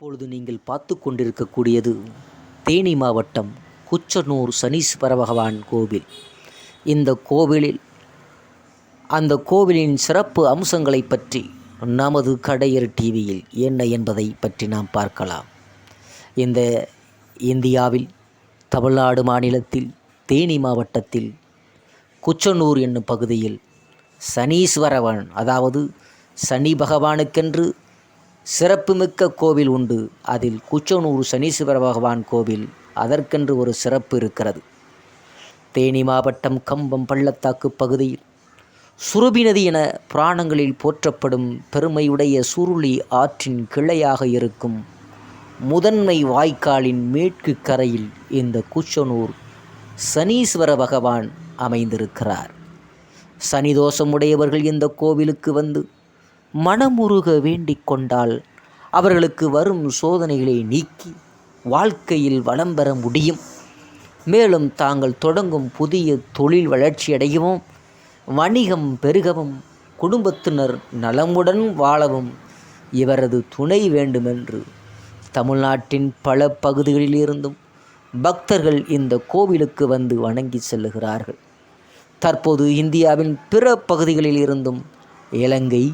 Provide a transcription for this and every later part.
இப்பொழுது நீங்கள் பார்த்து கொண்டிருக்கக்கூடியது தேனி மாவட்டம் குச்சனூர் சனீஸ்வர பகவான் கோவில். இந்த கோவிலில் அந்த கோவிலின் சிறப்பு அம்சங்களை பற்றி நமது கடையர் டிவியில் என்ன என்பதை பற்றி நாம் பார்க்கலாம். இந்த இந்தியாவில் தமிழ்நாடு மாநிலத்தில் தேனி மாவட்டத்தில் குச்சனூர் என்னும் பகுதியில் சனீஸ்வரவன் அதாவது சனி பகவானுக்கென்று சிறப்புமிக்க கோவில் உண்டு. அதில் குச்சனூர் சனீஸ்வர பகவான் கோவில் அதற்கென்று ஒரு சிறப்பு இருக்கிறது. தேனி மாவட்டம் கம்பம் பள்ளத்தாக்கு பகுதியில் சுரபி நதி என புராணங்களில் போற்றப்படும் பெருமையுடைய சுருளி ஆற்றின் கிளையாக இருக்கும் முதன்மை வாய்க்காலின் மேற்கு கரையில் இந்த குச்சனூர் சனீஸ்வர பகவான் அமைந்திருக்கிறார். சனிதோஷமுடையவர்கள் இந்த கோவிலுக்கு வந்து மனமுருக வேண்டிக் கொண்டால் அவர்களுக்கு வரும் சோதனைகளை நீக்கி வாழ்க்கையில் வளம் பெற முடியும். மேலும் தாங்கள் தொடங்கும் புதிய தொழில் வளர்ச்சியடையவும் வணிகம் பெருகவும் குடும்பத்தினர் நலமுடன் வாழவும் இவரது துணை வேண்டுமென்று தமிழ்நாட்டின் பல பகுதிகளிலிருந்தும் பக்தர்கள் இந்த கோவிலுக்கு வந்து வணங்கி செல்லுகிறார்கள். தற்போது இந்தியாவின் பிற பகுதிகளில் இருந்தும் இலங்கை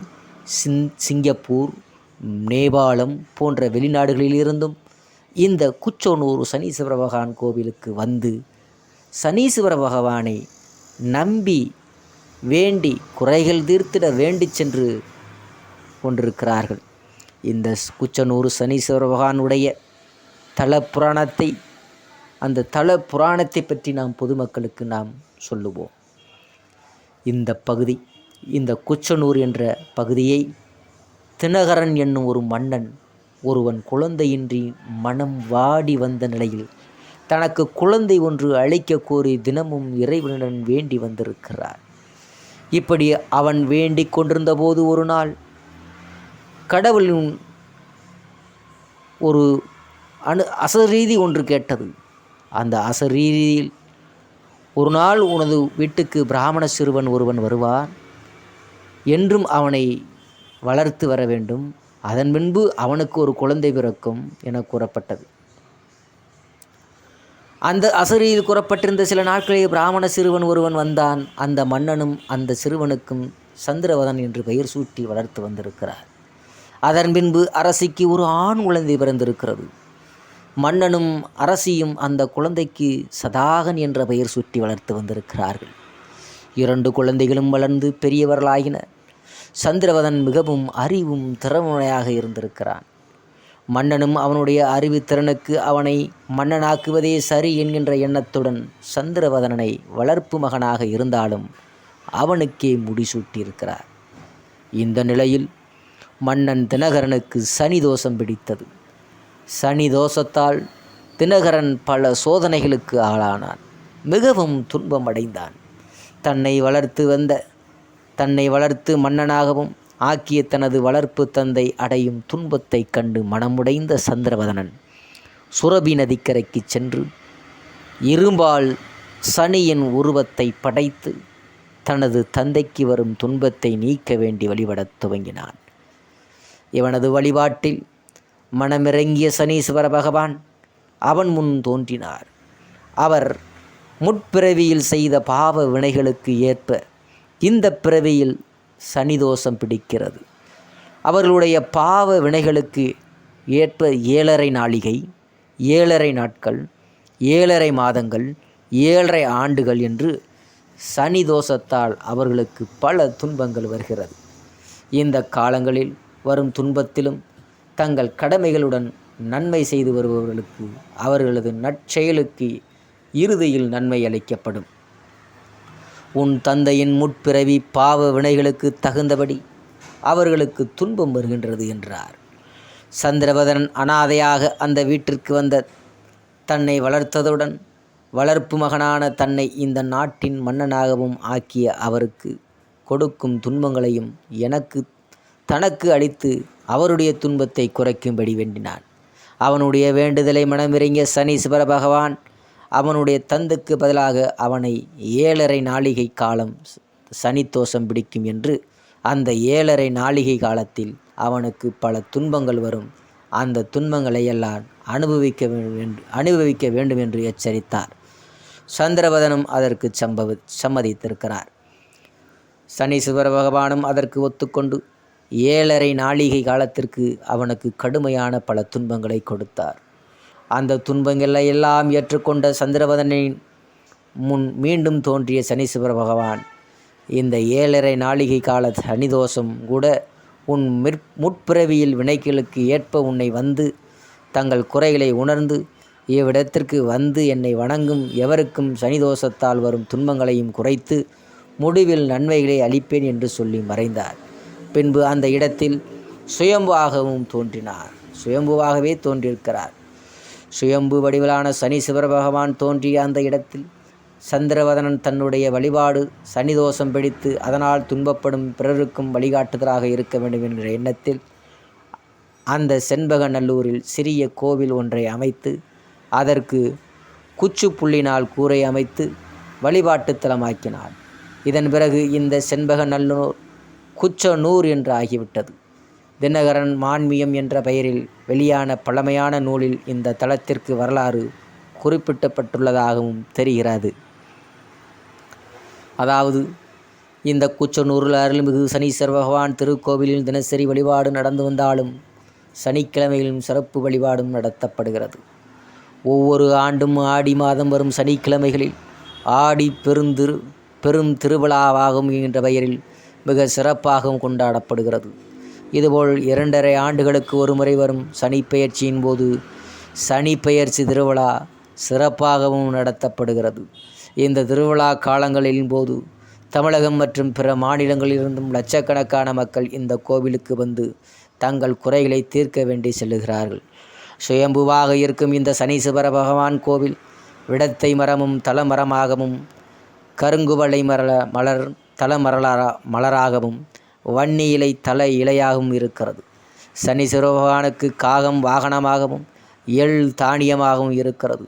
சிங் சிங்கப்பூர் நேபாளம் போன்ற வெளிநாடுகளில் இருந்தும் இந்த குச்சோனூர் சனீஸ்வர பகவான் கோவிலுக்கு வந்து சனீஸ்வர பகவானை நம்பி வேண்டி குறைகள் தீர்த்திட வேண்டி சென்று கொண்டிருக்கிறார்கள். இந்த குச்சனூர் சனீஸ்வர பகவானுடைய தல புராணத்தை அந்த தல புராணத்தை பற்றி நாம் பொதுமக்களுக்கு நாம் சொல்லுவோம். இந்த பகுதி இந்த குச்சனூர் என்ற பகுதியை தினகரன் என்னும் ஒரு மன்னன் ஒருவன் குழந்தையின்றி மனம் வாடி வந்த நிலையில் தனக்கு குழந்தை ஒன்று அழைக்க கோரி தினமும் இறைவனுடன் வேண்டி வந்திருக்கிறார் இப்படி அவன் வேண்டி கொண்டிருந்த போது ஒரு நாள் கடவுளின் ஒரு அணு அசரீதி ஒன்று கேட்டது. அந்த அசரீதியில் ஒரு நாள் உனது வீட்டுக்கு பிராமண சிறுவன் ஒருவன் வருவான். என்றும் அவனை வளர்த்து வர வேண்டும். அதன் பின்பு அவனுக்கு ஒரு குழந்தை பிறக்கும் என கூறப்பட்டது. அந்த அசரியில் கூறப்பட்டிருந்த சில நாட்களில் பிராமண சிறுவன் ஒருவன் வந்தான். அந்த மன்னனும் அந்த சிறுவனுக்கும் சந்திரவதன் என்று பெயர் சூட்டி வளர்த்து வந்திருக்கிறார். அதன் பின்பு அரசிக்கு ஒரு ஆண் குழந்தை பிறந்திருக்கிறது. மன்னனும் அரசியும் அந்த குழந்தைக்கு சதாகன் என்ற பெயர் சூட்டி வளர்த்து வந்திருக்கிறார்கள். இரண்டு குழந்தைகளும் வளர்ந்து பெரியவர்களாகின. சந்திரவதன் மிகவும் அறிவும் திறமையாக இருந்திருக்கிறான். மன்னனும் அவனுடைய அறிவுத்திறனுக்கு அவனை மன்னனாக்குவதே சரி என்கின்ற எண்ணத்துடன் சந்திரவதனனை வளர்ப்பு மகனாக இருந்தாலும் அவனுக்கே முடிசூட்டியிருக்கிறார். இந்த நிலையில் மன்னன் தினகரனுக்கு சனி தோஷம் பிடித்தது. சனி தோஷத்தால் தினகரன் பல சோதனைகளுக்கு ஆளானான். மிகவும் துன்பமடைந்தான் தன்னை வளர்த்து வந்த தன்னை வளர்த்து மன்னனாகவும் ஆக்கிய தனது வளர்ப்பு தந்தை அடையும் துன்பத்தைக் கண்டு மனமுடைந்த சந்திரவதனன் சுரபி நதிக்கரைக்கு சென்று இரும்பால் சனியின் உருவத்தை படைத்து தனது தந்தைக்கு வரும் துன்பத்தை நீக்க வேண்டி வழிபடத் துவங்கினான். இவனது வழிபாட்டில் மனமிறங்கிய சனீஸ்வர பகவான் அவன் முன் தோன்றினார். அவர் முற்பிறவியில் செய்த பாவ வினைகளுக்கு ஏற்ப இந்த பிறவியில் சனிதோஷம் பிடிக்கிறது. அவர்களுடைய பாவ வினைகளுக்கு ஏற்ப ஏழரை நாளிகை ஏழரை நாட்கள் ஏழரை மாதங்கள் ஏழரை ஆண்டுகள் என்று சனி தோஷத்தால் அவர்களுக்கு பல துன்பங்கள் வருகிறது. இந்த காலங்களில் வரும் துன்பத்திலும் தங்கள் கடமைகளுடன் நன்மை செய்து வருபவர்களுக்கு அவர்களது நற்செயலுக்கு இறுதியில் நன்மை அளிக்கப்படும். உன் தந்தையின் முற்பிறவி பாவ வினைகளுக்கு தகுந்தபடி அவர்களுக்கு துன்பம் வருகின்றது என்றார். சந்திரபதனன் அனாதையாக அந்த வீட்டிற்கு வந்த தன்னை வளர்த்ததுடன் வளர்ப்பு மகனான தன்னை இந்த நாட்டின் மன்னனாகவும் ஆக்கிய அவருக்கு கொடுக்கும் துன்பங்களையும் எனக்கு தனக்கு அளித்து அவருடைய துன்பத்தை குறைக்கும்படி வேண்டினான். அவனுடைய வேண்டுதலை மனமிறங்கிய சனீஸ்வர பகவான் அவனுடைய தந்துக்கு பதிலாக அவனை ஏழரை நாளிகை காலம் சனித்தோஷம் பிடிக்கும் என்று அந்த ஏழரை நாளிகை காலத்தில் அவனுக்கு பல துன்பங்கள் வரும். அந்த துன்பங்களை எல்லாம் அனுபவிக்க வேண்டும் அனுபவிக்க வேண்டும் என்று எச்சரித்தார். சந்திரவதனும் அதற்கு சம்பவ சம்மதித்திருக்கிறார். சனீஸ்வர பகவானும் அதற்கு ஒத்துக்கொண்டு ஏழரை நாளிகை காலத்திற்கு அவனுக்கு கடுமையான பல துன்பங்களை கொடுத்தார். அந்த துன்பங்களை எல்லாம் ஏற்றுக்கொண்ட சந்திரவதனின் முன் மீண்டும் தோன்றிய சனீஸ்வர பகவான் இந்த ஏழரை நாளிகை கால சனிதோஷம் கூட உன் மிற் முற்பிறவியில் வினைகளுக்கு ஏற்ப உன்னை வந்து தங்கள் குறைகளை உணர்ந்து இவ்விடத்திற்கு வந்து என்னை வணங்கும் எவருக்கும் சனிதோஷத்தால் வரும் துன்பங்களையும் குறைத்து முடிவில் நன்மைகளை அளிப்பேன் என்று சொல்லி மறைந்தார். பின்பு அந்த இடத்தில் சுயம்புவாகவும் தோன்றினார். சுயம்புவாகவே தோன்றியிருக்கிறார். சுயம்பு வடிவிலான சனி சிவபகவான் தோன்றிய அந்த இடத்தில் சந்திரவதனன் தன்னுடைய வழிபாடு சனிதோஷம் பிடித்து அதனால் துன்பப்படும் பிறருக்கும் வழிகாட்டுதலாக இருக்க வேண்டும் என்ற எண்ணத்தில் அந்த செண்பகநல்லூரில் சிறிய கோவில் ஒன்றை அமைத்து அதற்கு குச்சு புள்ளினால் கூரை அமைத்து வழிபாட்டு தலமாக்கினார். இதன் பிறகு இந்த செண்பகநல்லூர் குச்சனூர் என்று ஆகிவிட்டது. தினகரன் மான்மியம் என்ற பெயரில் வெளியான பழமையான நூலில் இந்த தலத்திற்கு வரலாறு குறிப்பிட்டப்பட்டுள்ளதாகவும் தெரிகிறது. அதாவது இந்த குச்சனூரில் அருள்மிகு சனீஸ்வர பகவான் திருக்கோவிலில் தினசரி வழிபாடு நடந்து வந்தாலும் சனிக்கிழமையிலும் சிறப்பு வழிபாடும் நடத்தப்படுகிறது. ஒவ்வொரு ஆண்டும் ஆடி மாதம் வரும் சனிக்கிழமைகளில் ஆடி பெருந்திரு பெரும் திருவிழாவாகும் என்ற பெயரில் மிக சிறப்பாகவும் கொண்டாடப்படுகிறது. இதுபோல் இரண்டரை ஆண்டுகளுக்கு ஒரு முறை வரும் சனி பெயர்ச்சியின் போது சனி பெயர்ச்சி திருவிழா சிறப்பாகவும் நடத்தப்படுகிறது. இந்த திருவிழா காலங்களின் போது தமிழகம் மற்றும் பிற மாநிலங்களிலிருந்தும் லட்சக்கணக்கான மக்கள் இந்த கோவிலுக்கு வந்து தங்கள் குறைகளை தீர்க்க வேண்டி செல்லுகிறார்கள். சுயம்புவாக இருக்கும் இந்த சனீஸ்வர பகவான் கோவில் விடத்தை மரமும் தலமரமாகவும் கருங்குவளை மரல மலர் தலமரலா மலராகவும் வன்னி இலை தல இலையாகவும் இருக்கிறது. சனி சிறுபகவானுக்கு காகம் வாகனமாகவும் எள் தானியமாகவும் இருக்கிறது.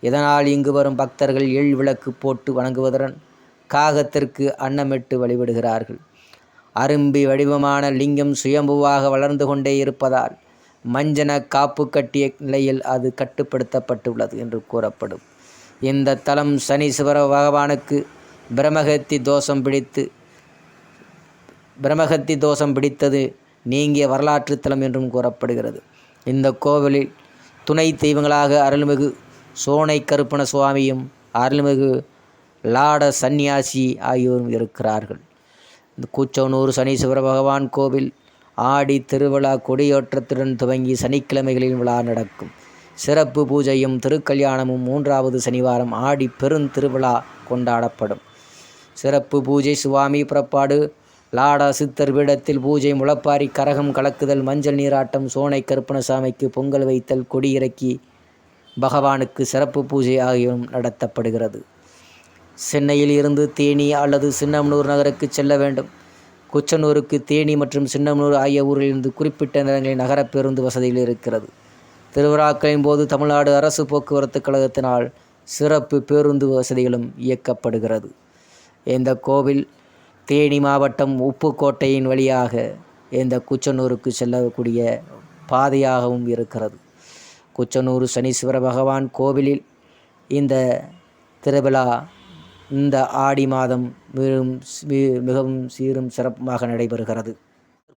இதனால் இங்கு வரும் பக்தர்கள் எள் விளக்கு போட்டு வணங்குவதுடன் காகத்திற்கு அன்னமிட்டு வழிபடுகிறார்கள். அரும்பி வடிவமான லிங்கம் சுயம்புவாக வளர்ந்து கொண்டே இருப்பதால் மஞ்சன காப்பு கட்டிய நிலையில் அது கட்டுப்படுத்தப்பட்டுள்ளது என்று கூறப்படும். இந்த தலம் சனீஸ்வர பகவானுக்கு பிரமகத்தி தோஷம் பிடித்து பிரமகத்தி தோஷம் பிடித்தது நீங்கிய வரலாற்று தலம் என்றும் கூறப்படுகிறது. இந்த கோவிலில் துணை தெய்வங்களாக அருள்மிகு சோனை கருப்பண சுவாமியும் அருள்மிகு லாட சந்நியாசி ஆகியோரும் இருக்கிறார்கள். இந்த கூச்சவனூர் சனீஸ்வர பகவான் கோவில் ஆடி திருவிழா கொடியேற்றத்துடன் துவங்கி சனிக்கிழமைகளில் விழா நடக்கும். சிறப்பு பூஜையும் திருக்கல்யாணமும் மூன்றாவது சனிவாரம் ஆடி பெருந்திருவிழா கொண்டாடப்படும். சிறப்பு பூஜை சுவாமி புறப்பாடு லாடா சித்தர் பீடத்தில் பூஜை முளப்பாரி கரகம் கலக்குதல் மஞ்சள் நீராட்டம் சோனை கருப்பணசாமிக்கு பொங்கல் வைத்தல் கொடியிறக்கி பகவானுக்கு சிறப்பு பூஜை ஆகியவும் நடத்தப்படுகிறது. சென்னையில் இருந்து தேனி அல்லது சின்னமனூர் நகருக்கு செல்ல வேண்டும். குச்சனூருக்கு தேனி மற்றும் சின்னமனூர் ஆகிய ஊரிலிருந்து குறிப்பிட்ட நேரங்களில் நகர பேருந்து வசதியில் இருக்கிறது. திருவிழாக்களின் போது தமிழ்நாடு அரசு போக்குவரத்து கழகத்தினால் சிறப்பு பேருந்து வசதிகளும் இயக்கப்படுகிறது. இந்த கோவில் தேனி மாவட்டம் உப்புக்கோட்டையின் வழியாக இந்த குச்சனூருக்கு செல்லக்கூடிய பாதையாகவும் இருக்கிறது. குச்சனூர் சனீஸ்வர பகவான் கோவிலில் இந்த திருவிழா இந்த ஆடி மாதம் மிகவும் மிகவும் சீரும் சிறப்புமாக நடைபெறுகிறது.